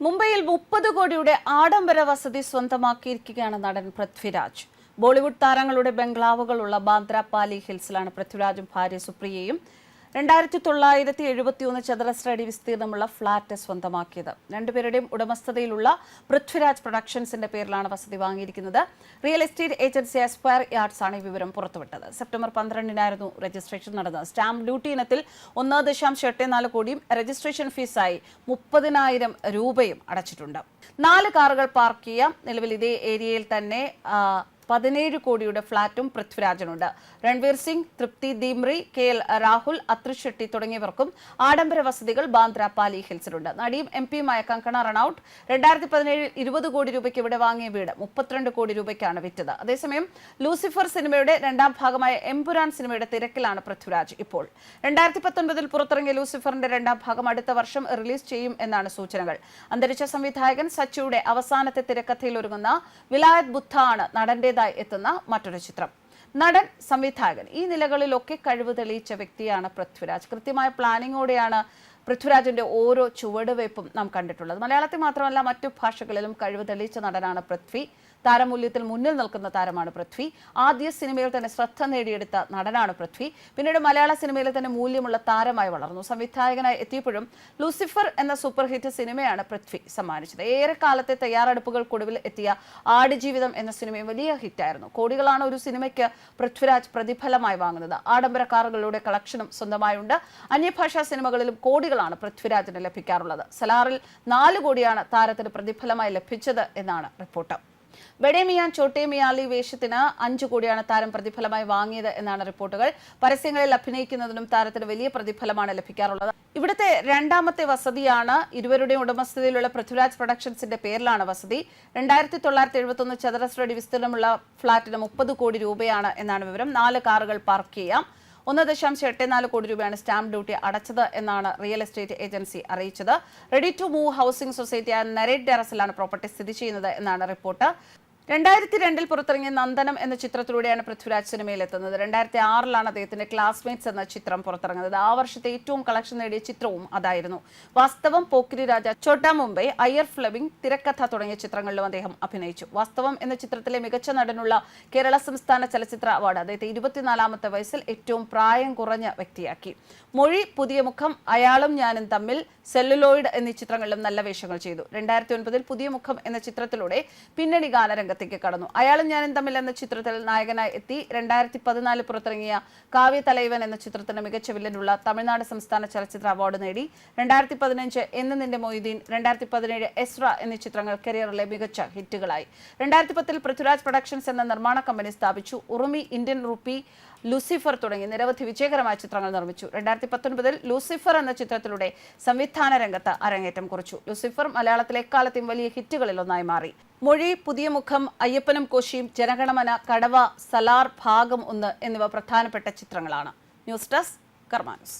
മുംബൈയിൽ മുപ്പത് കോടിയുടെ ആഡംബര വസതി സ്വന്തമാക്കിയിരിക്കുകയാണ് നടൻ പൃഥ്വിരാജ്. ബോളിവുഡ് താരങ്ങളുടെ ബംഗ്ലാവുകളുള്ള ബാന്ദ്ര പാലി ഹിൽസിലാണ് പൃഥ്വിരാജും ഭാര്യ സുപ്രിയയും രണ്ടായിരത്തി തൊള്ളായിരത്തി എഴുപത്തി ഒന്ന് ചതുരശ്ര അടി വിസ്തീർണമുള്ള ഫ്ളാറ്റ് സ്വന്തമാക്കിയത്. രണ്ടുപേരുടെയും ഉടമസ്ഥതയിലുള്ള പൃഥ്വിരാജ് പ്രൊഡക്ഷൻസിന്റെ പേരിലാണ് വസതി വാങ്ങിയിരിക്കുന്നത്. Real estate agency Aspire Yards ആണ് ഈ വിവരം പുറത്തുവിട്ടത്. സെപ്റ്റംബർ പന്ത്രണ്ടിനായിരുന്നു രജിസ്ട്രേഷൻ നടന്നത്. സ്റ്റാമ്പ് ഡ്യൂട്ടി ഇനത്തിൽ ഒന്ന് ദശാംശം എട്ട് നാല് കോടിയും രജിസ്ട്രേഷൻ ഫീസായി മുപ്പതിനായിരം രൂപയും അടച്ചിട്ടുണ്ട്. നാല് കാറുകൾ പാർക്ക് ചെയ്യാം. നിലവിൽ ഇതേ ഏരിയയിൽ തന്നെ പതിനേഴ് കോടിയുടെ ഫ്ളാറ്റും പൃഥ്വിരാജനുണ്ട്. രൺവീർ സിംഗ് തൃപ്തി ദീമ്രി കെ എൽ രാഹുൽ അത്രിഷ് ഷെട്ടി തുടങ്ങിയവർക്കും ആഡംബര വസതികൾ ബാന്ദ്ര പാലി ഹിൽസിലുണ്ട്. നടിയും എം പിയുമായ കങ്കണ റണൌട്ട് രണ്ടായിരത്തി പതിനേഴിൽ ഇരുപത് കോടി രൂപയ്ക്ക് ഇവിടെ വാങ്ങിയ വീട് മുപ്പത്തിരണ്ട് കോടി രൂപയ്ക്കാണ് വിറ്റത്. അതേസമയം ലൂസിഫർ സിനിമയുടെ രണ്ടാം ഭാഗമായ എംപുരാൻ സിനിമയുടെ തിരക്കിലാണ് പൃഥ്വിരാജ് ഇപ്പോൾ. രണ്ടായിരത്തി പത്തൊൻപതിൽ പുറത്തിറങ്ങിയ ലൂസിഫറിന്റെ രണ്ടാം ഭാഗം അടുത്ത വർഷം റിലീസ് ചെയ്യും എന്നാണ് സൂചനകൾ. അന്തരിച്ച സംവിധായകൻ സച്ചിയുടെ അവസാനത്തെ തിരക്കഥയിൽ ഒരുങ്ങുന്ന വിലായത് ബുദ്ധ ആണ് നടന്റേതായി എത്തുന്ന മറ്റൊരു ചിത്രം. നടൻ സംവിധായകൻ. ഈ നിലകളിലൊക്കെ കഴിവ് തെളിയിച്ച വ്യക്തിയാണ് പൃഥ്വിരാജ്. കൃത്യമായ പ്ലാനിങ്ങോടെയാണ് പൃഥ്വിരാജിന്റെ ഓരോ ചുവടുവയ്പും നാം കണ്ടിട്ടുള്ളത്. മലയാളത്തിൽ മാത്രമല്ല മറ്റു ഭാഷകളിലും കഴിവ് തെളിയിച്ച നടനാണ് പൃഥ്വി. താരമൂല്യത്തിൽ മുന്നിൽ നിൽക്കുന്ന താരമാണ് പൃഥ്വി. ആദ്യ സിനിമയിൽ തന്നെ ശ്രദ്ധ നേടിയെടുത്ത നടനാണ് പൃഥ്വി. പിന്നീട് മലയാള സിനിമയിൽ തന്നെ മൂല്യമുള്ള താരമായി വളർന്നു. സംവിധായകനായി എത്തിയപ്പോഴും ലൂസിഫർ എന്ന സൂപ്പർ ഹിറ്റ് സിനിമയാണ് പൃഥ്വി സമ്മാനിച്ചത്. ഏറെക്കാലത്തെ തയ്യാറെടുപ്പുകൾക്കൊടുവിൽ എത്തിയ ആടുജീവിതം എന്ന സിനിമയും വലിയ ഹിറ്റായിരുന്നു. കോടികളാണ് ഒരു സിനിമയ്ക്ക് പൃഥ്വിരാജ് പ്രതിഫലമായി വാങ്ങുന്നത്. ആഡംബര കാറുകളുടെ കളക്ഷനും സ്വന്തമായുണ്ട്. അന്യഭാഷാ സിനിമകളിലും കോടികളാണ് പൃഥ്വിരാജിന് ലഭിക്കാറുള്ളത്. സലാറിൽ നാല് കോടിയാണ് താരത്തിന് പ്രതിഫലമായി ലഭിച്ചത് എന്നാണ് റിപ്പോർട്ട്. ബഡേമിയാൻ ചോട്ടേമിയാലി വേഷത്തിന് അഞ്ചു കോടിയാണ് താരം പ്രതിഫലമായി വാങ്ങിയത് എന്നാണ് റിപ്പോർട്ടുകൾ. പരസ്യങ്ങളിൽ അഭിനയിക്കുന്നതിനും താരത്തിന് വലിയ പ്രതിഫലമാണ് ലഭിക്കാറുള്ളത്. ഇവിടുത്തെ രണ്ടാമത്തെ വസതിയാണ് ഇരുവരുടെയും ഉടമസ്ഥതയിലുള്ള പൃഥ്വിരാജ് പ്രൊഡക്ഷൻസിന്റെ പേരിലാണ് വസതി. രണ്ടായിരത്തി തൊള്ളായിരത്തി എഴുപത്തി ഒന്ന് ചതുരശ്ര വിസ്തീർണമുള്ള ഫ്ളാറ്റിന് മുപ്പത് കോടി രൂപയാണ് എന്നാണ് വിവരം. നാല് കാറുകൾ പാർക്ക് ചെയ്യാം. ഒന്ന് ദശാംശം എട്ട് നാല് കോടി രൂപയാണ് സ്റ്റാമ്പ് ഡ്യൂട്ടി അടച്ചത് എന്നാണ് റിയൽ എസ്റ്റേറ്റ് ഏജൻസി അറിയിച്ചത്. റെഡി ടു മൂവ് ഹൗസിംഗ് സൊസൈറ്റിയായ നരേറ്റ് ടെറസിലാണ് പ്രോപ്പർട്ടി സ്ഥിതി ചെയ്യുന്നത് എന്നാണ് റിപ്പോർട്ട്. രണ്ടായിരത്തി രണ്ടിൽ പുറത്തിറങ്ങിയ നന്ദനം എന്ന ചിത്രത്തിലൂടെയാണ് പൃഥ്വിരാജ് സിനിമയിൽ എത്തുന്നത് രണ്ടായിരത്തി ആറിലാണ് അദ്ദേഹത്തിന്റെ ക്ലാസ്മേറ്റ്സ് എന്ന ചിത്രം പുറത്തിറങ്ങുന്നത്. ആ വർഷത്തെ ഏറ്റവും കളക്ഷൻ നേടിയ ചിത്രവും അതായിരുന്നു. വാസ്തവം പോക്കിരി രാജ ചോട്ടാ മുംബൈ അയ്യർ ഫ്ലബിംഗ് തിരക്കഥ തുടങ്ങിയ ചിത്രങ്ങളിലും അദ്ദേഹം അഭിനയിച്ചു. വാസ്തവം എന്ന ചിത്രത്തിലെ മികച്ച നടനുള്ള കേരള സംസ്ഥാന ചലച്ചിത്ര അവാർഡ് അദ്ദേഹത്തെ ഇരുപത്തിനാലാമത്തെ വയസ്സിൽ ഏറ്റവും പ്രായം കുറഞ്ഞ വ്യക്തിയാക്കി. മൊഴി പുതിയ മുഖം അയാളും ഞാനും തമ്മിൽ സെല്ലുലോയിഡ് എന്നീ ചിത്രങ്ങളിലും നല്ല വേഷങ്ങൾ ചെയ്തു. രണ്ടായിരത്തി ഒൻപതിൽ പുതിയ മുഖം എന്ന ചിത്രത്തിലൂടെ പിന്നണി ഗാനരംഗത്തേക്ക് കടന്നു. അയാളും ഞാനും തമ്മിൽ എന്ന ചിത്രത്തിൽ നായകനായി എത്തി. രണ്ടായിരത്തി പതിനാല് പുറത്തിറങ്ങിയ കാവ്യ തലൈവൻ എന്ന ചിത്രത്തിന് മികച്ച വില്ലനുള്ള തമിഴ്നാട് സംസ്ഥാന ചലച്ചിത്ര അവാർഡ് നേടി. രണ്ടായിരത്തി പതിനഞ്ച് എന്ന് നിന്റെ മൊയ്തീൻ രണ്ടായിരത്തി പതിനേഴ് എസ്ര എന്നീ ചിത്രങ്ങൾ കരിയറിലെ മികച്ച ഹിറ്റുകളായി. രണ്ടായിരത്തി പത്തിൽ പൃഥ്വിരാജ് പ്രൊഡക്ഷൻസ് എന്ന നിർമ്മാണ കമ്പനി സ്ഥാപിച്ചു. ഉറുമി ഇന്ത്യൻ റുപ്പി ലൂസിഫർ തുടങ്ങി നിരവധി വിജയകരമായ ചിത്രങ്ങൾ നിർമ്മിച്ചു. രണ്ടായിരത്തി പത്തൊൻപതിൽ ലൂസിഫർ എന്ന ചിത്രത്തിലൂടെ സംവിധാന രംഗത്ത് അരങ്ങേറ്റം കുറിച്ചു. ലൂസിഫർ മലയാളത്തിലെ എക്കാലത്തെയും വലിയ ഹിറ്റുകളിൽ ഒന്നായി മാറി. മൊഴി പുതിയ മുഖം അയ്യപ്പനും കോശിയും ജനഗണമന കടവ സലാർ ഭാഗം ഒന്ന് എന്നിവ പ്രധാനപ്പെട്ട ചിത്രങ്ങളാണ്. News desk കർമാനസ്.